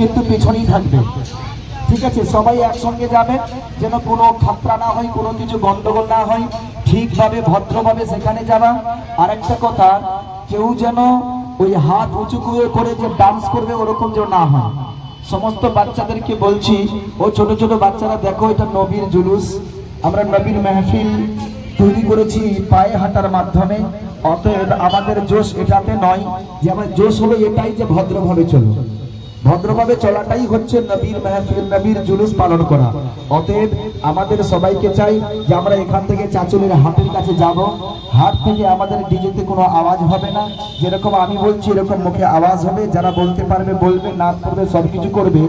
কিন্তু পিছনেই থাকবে। ঠিক আছে, সবাই একসঙ্গে যাবে, যেন কোনো খাতরা না হয়, কোনো কিছু গন্ডগোল না হয়। ঠিকভাবে, ভদ্রভাবে সেখানে যাবা। আরেকটা কথা, কেউ যেন ওই হাত উঁচু করে করে যে ডান্স করবে, ওরকম যেন না হয়। সমস্ত বাচ্চাদেরকে বলছি, ও ছোট ছোট বাচ্চারা, দেখো এটা নবীর জুলুস। আমরা নবীর মেহফিল তৈরি করেছি পায়ে হাঁটার মাধ্যমে। অতএব আমাদের জোশ এটাতে নয় যে, আমার জোশ হলো এটাই যে ভদ্রভাবে চলো। ভদ্রভাবে চলাটাই হচ্ছে নবীর মেহফিল নবীর জুলুস পালন করা অতএব আমাদের সবাইকে চাই যে আমরা এখান থেকে চাচলের হাটের কাছে যাব হাট থেকে আমাদের ডিজেতে কোনো আওয়াজ হবে না যেরকম আমি বলছি এরকম মুখে আওয়াজ হবে যারা বলতে পারবে বলবে না করবে সব কিছু করবে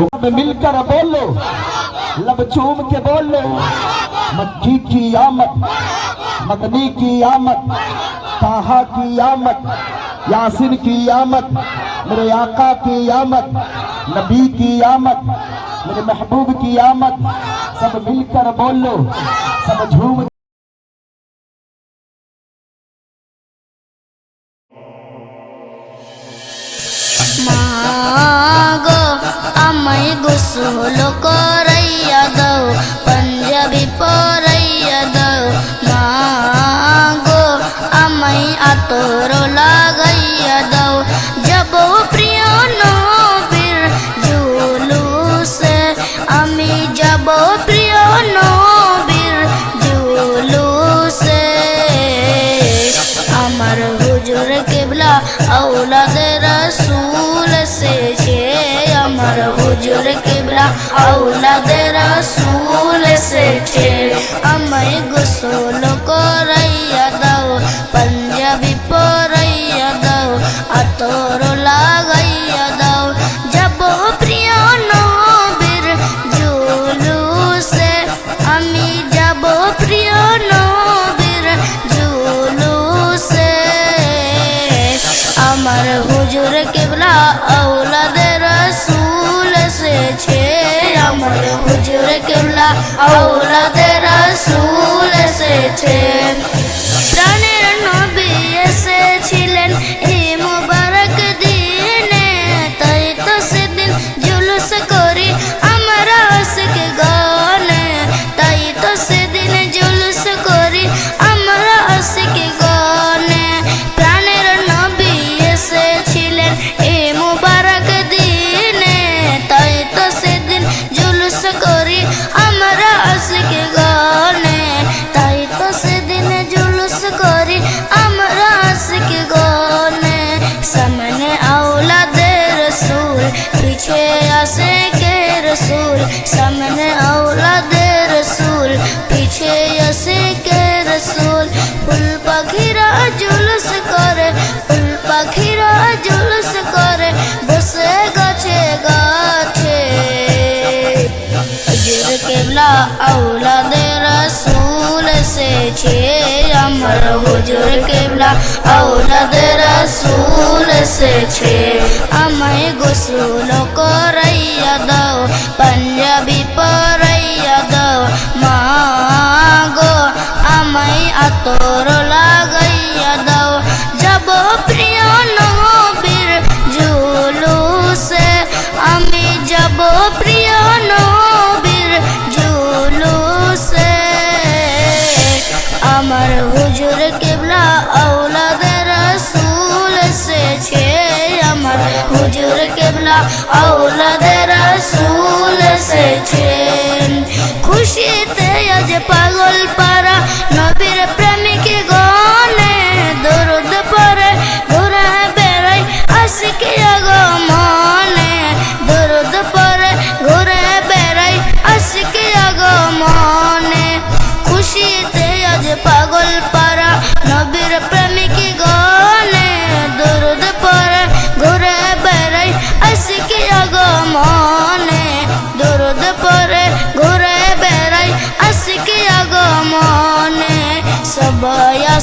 ওখানে মিলকর বললো लब चूम के बोलो मक्की की आमद मदनी की आमद ताहा की आमद यासिन की आमद मेरे आका की आमद, नबी की आमद, मेरे महबूब की आमद, सब मिलकर बोलो, सब झूम मागो, अमय गुसुल करो হুজুর কেবলা আউলাদে রসুল এসেছে আমায় গোসল করাইয়া আউলাদের রসুল এসেছে রসুল সামনে আওলাদের হুজুর কেবলা আউলাদের রসুল এসেছে আমার হুজুর কেবলা আউলাদের से छे। আমায় গোসল করাইয়া দাও পাঞ্জাবি পরাইয়া এসেছে খুশিতে আজ পাগল পারা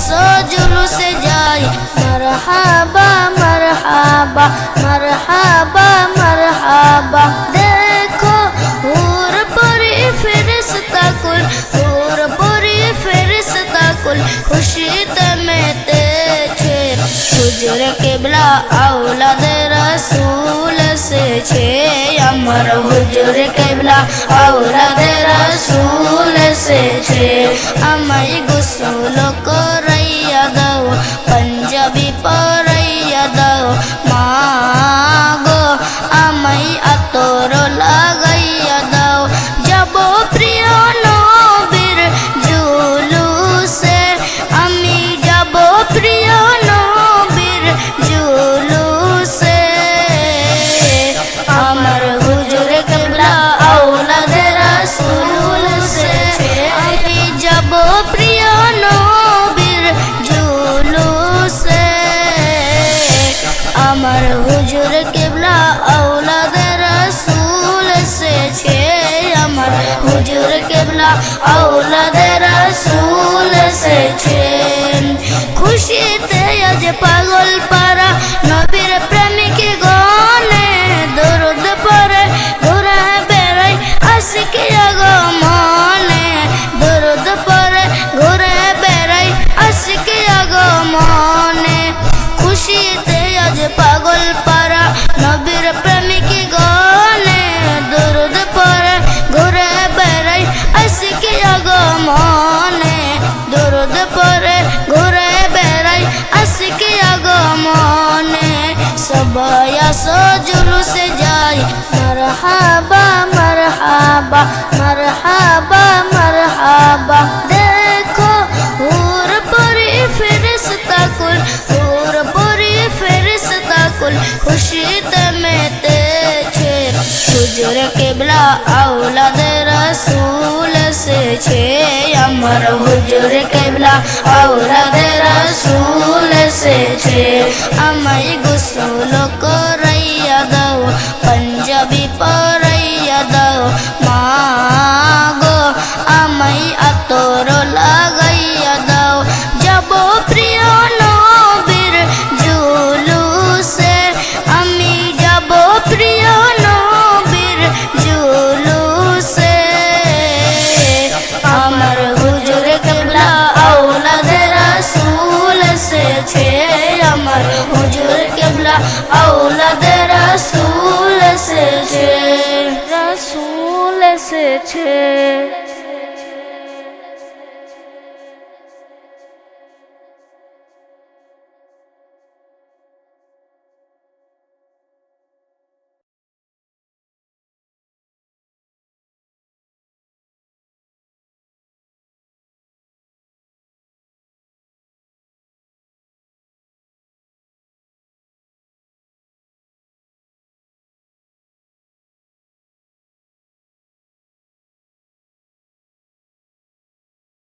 এসো জুলুসে যাই মারহাবা মারহাবা মারহাবা মারহাবা দেখো হুর পরি ফেরেশতা কুল হুর পরি ফেরেশতা কুল খুশিতে মেতেছে হুজুর কেবলা আওলাদে রসুল সেছে আমার হুজুর কেবলা আওলাদে রসুল আওলাদের রসুল এসেছেন। খুশিতে আজ পাগল मरहबा मरहबा। देखो हूर परी फिरिस्ता कुल। हूर परी खुशी तमेते छे হুজুর কেবলা আওলাদের রাসূল সেছে আমার হুজুর কেবলা আওলাদের রাসূল সেছে আমায় গোসল কর too.